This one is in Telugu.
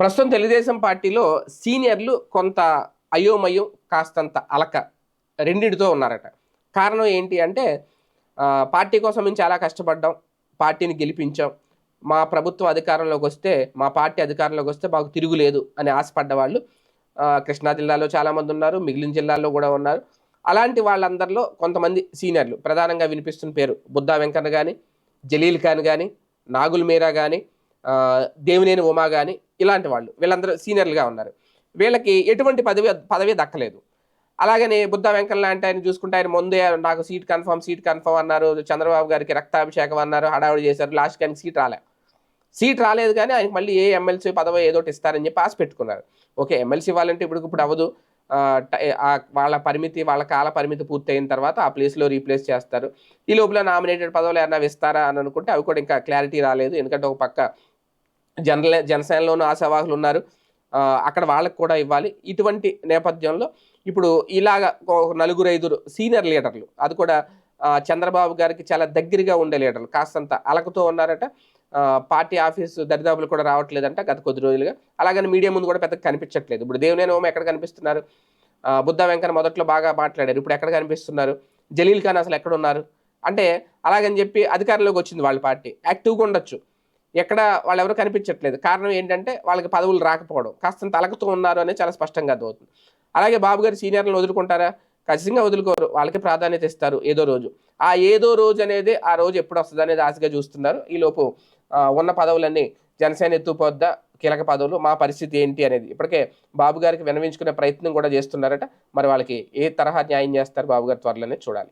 ప్రస్తుతం తెలుగుదేశం పార్టీలో సీనియర్లు కొంత అయోమయం కాస్తంత అలక రెండిటితో ఉన్నారట. కారణం ఏంటి అంటే పార్టీ కోసం మేము చాలా కష్టపడ్డాం పార్టీని గెలిపించాం. మా ప్రభుత్వం అధికారంలోకి వస్తే మా పార్టీ అధికారంలోకి వస్తే మాకు తిరుగులేదు అని ఆశపడ్డ వాళ్ళు కృష్ణా జిల్లాలో చాలామంది ఉన్నారు మిగిలిన జిల్లాల్లో కూడా ఉన్నారు. అలాంటి వాళ్ళందరిలో కొంతమంది సీనియర్లు ప్రధానంగా వినిపిస్తున్న పేరు బుద్ధా వెంకన్న కానీ జలీల్ ఖాన్ కానీ నాగుల్ మీరా కానీ దేవినేని ఉమా కానీ ఇలాంటి వాళ్ళు. వీళ్ళందరూ సీనియర్లుగా ఉన్నారు. వీళ్ళకి ఎటువంటి పదవి పదవి దక్కలేదు. అలాగనే బుద్ధ వెంకన్న లాంటి ఆయన చూసుకుంటే ఆయన ముందే నాకు సీట్ కన్ఫర్మ్ సీట్ కన్ఫర్మ్ అన్నారు. చంద్రబాబు గారికి రక్తాభిషేకం అన్నారు. హడావుడి చేశారు. లాస్ట్ కానీ సీట్ రాలే. సీట్ రాలేదు కానీ ఆయనకి మళ్ళీ ఏ ఎమ్మెల్సీ పదవి ఏదో ఇస్తారని చెప్పి ఆశ పెట్టుకున్నారు. ఓకే ఎమ్మెల్సీ ఇవ్వాలంటే ఇప్పుడు ఇప్పుడు అవ్వదు. వాళ్ళ పరిమితి వాళ్ళ కాల పరిమితి పూర్తయిన తర్వాత ఆ ప్లేస్లో రీప్లేస్ చేస్తారు. ఈ లోపల నామినేటెడ్ పదవులు ఏమన్నా ఇస్తారా అని అనుకుంటే అవి కూడా ఇంకా క్లారిటీ రాలేదు. ఎందుకంటే ఒక పక్క జనరల్ జనసేనలోనూ ఆశావాహులు ఉన్నారు అక్కడ వాళ్ళకు కూడా ఇవ్వాలి. ఇటువంటి నేపథ్యంలో ఇప్పుడు ఇలాగ నలుగురు ఐదుగురు సీనియర్ లీడర్లు అది కూడా చంద్రబాబు గారికి చాలా దగ్గరగా ఉండే లీడర్లు కాస్తంత అలకతో ఉన్నారట. పార్టీ ఆఫీసు దరిదాపులు కూడా రావట్లేదంట గత కొద్ది రోజులుగా. అలాగని మీడియా ముందు కూడా పెద్దగా కనిపించట్లేదు. ఇప్పుడు దేవినేని ఓమ ఎక్కడ కనిపిస్తున్నారు? బుద్ధ వెంకన్న మొదట్లో బాగా మాట్లాడారు. ఇప్పుడు ఎక్కడ కనిపిస్తున్నారు? జలీల్ ఖాన్ అసలు ఎక్కడ ఉన్నారు? అంటే అలాగని చెప్పి అధికారంలోకి వచ్చింది వాళ్ళ పార్టీ. యాక్టివ్గా ఉండొచ్చు. ఎక్కడ వాళ్ళు ఎవరు కనిపించట్లేదు. కారణం ఏంటంటే వాళ్ళకి పదవులు రాకపోవడం. కాస్తంత తలకుతూ ఉన్నారు అనేది చాలా స్పష్టంగా అర్థమవుతుంది. అలాగే బాబు గారు సీనియర్లను వదులుకుంటారా? ఖచ్చితంగా వదులుకోరు. వాళ్ళకి ప్రాధాన్యత ఇస్తారు ఏదో రోజు. ఆ ఏదో రోజు అనేది ఆ రోజు ఎప్పుడు వస్తుంది అనేది ఆశగా చూస్తున్నారు. ఈలోపు ఉన్న పదవులన్నీ జనసేన ఎత్తుపోద్దా? కీలక పదవులు. మా పరిస్థితి ఏంటి అనేది. ఇప్పటికే బాబు గారికి వినవించుకునే ప్రయత్నం కూడా చేస్తున్నారట. మరి వాళ్ళకి ఏ తరహా న్యాయం చేస్తారు బాబు గారు త్వరలోనే చూడాలి.